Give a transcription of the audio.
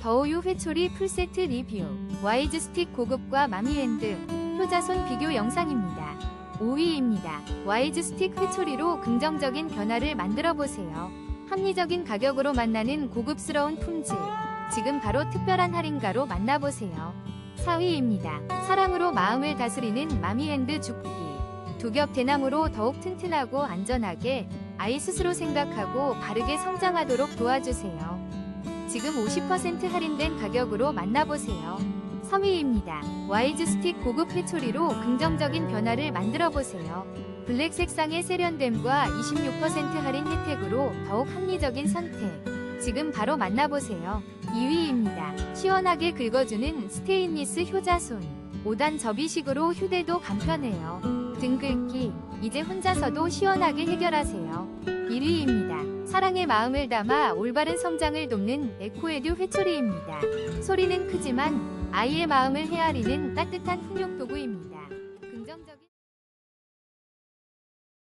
더우유 회초리 풀세트 리뷰 와이즈 스틱 고급과 마미핸드 효자손 비교 영상입니다. 5위입니다. 와이즈 스틱 회초리로 긍정적인 변화를 만들어 보세요. 합리적인 가격으로 만나는 고급스러운 품질. 지금 바로 특별한 할인가로 만나보세요. 4위입니다. 사랑으로 마음을 다스리는 마미핸드 죽기. 두 겹 대나무로 더욱 튼튼하고 안전하게 아이 스스로 생각하고 바르게 성장하도록 도와주세요. 지금 50% 할인된 가격으로 만나보세요. 3위입니다. 와이즈 스틱 고급 회초리로 긍정적인 변화를 만들어 보세요. 블랙 색상의 세련됨과 26% 할인 혜택으로 더욱 합리적인 선택. 지금 바로 만나보세요. 2위입니다. 시원하게 긁어주는 스테인리스 효자손. 5단 접이식으로 휴대도 간편해요. 등 긁기. 이제 혼자서도 시원하게 해결하세요. 1위입니다. 사랑의 마음을 담아 올바른 성장을 돕는 에코에듀 회초리입니다. 소리는 크지만 아이의 마음을 헤아리는 따뜻한 훈육 도구입니다.